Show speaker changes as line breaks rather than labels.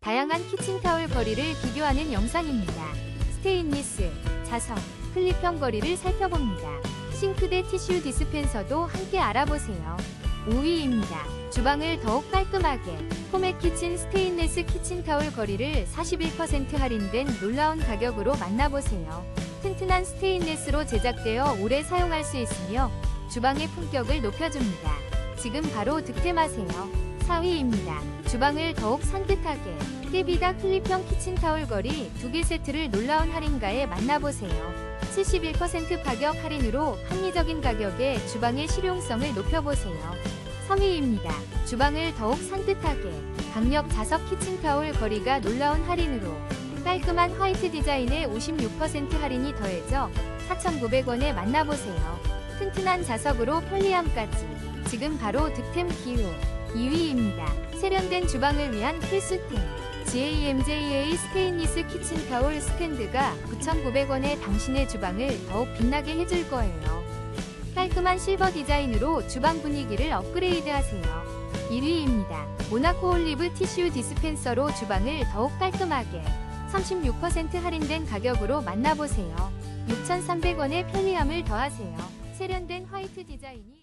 다양한 키친타올 거리를 비교하는 영상입니다. 스테인리스, 자석, 클립형 거리를 살펴봅니다. 싱크대 티슈 디스펜서도 함께 알아보세요. 5위입니다. 주방을 더욱 깔끔하게 포맷 키친 스테인레스 키친타올 거리를 41% 할인된 놀라운 가격으로 만나보세요. 튼튼한 스테인레스로 제작되어 오래 사용할 수 있으며 주방의 품격을 높여줍니다. 지금 바로 득템하세요. 4위입니다. 주방을 더욱 산뜻하게 깨비다 클립형 키친타올 거리 2개 세트를 놀라운 할인가에 만나보세요. 71% 가격 할인으로 합리적인 가격에 주방의 실용성을 높여보세요. 3위입니다. 주방을 더욱 산뜻하게 강력 자석 키친타올 거리가 놀라운 할인으로 깔끔한 화이트 디자인에 56% 할인이 더해져 4,900원에 만나보세요. 튼튼한 자석으로 편리함까지 지금 바로 득템 기후 2위입니다. 세련된 주방을 위한 필수템 GAMJA 스테인리스 키친 타올 스탠드가 9,900원에 당신의 주방을 더욱 빛나게 해줄 거예요. 깔끔한 실버 디자인으로 주방 분위기를 업그레이드하세요. 1위입니다. 모나코 올리브 티슈 디스펜서로 주방을 더욱 깔끔하게 36% 할인된 가격으로 만나보세요. 6,300원의 편리함을 더하세요. 세련된 화이트 디자인이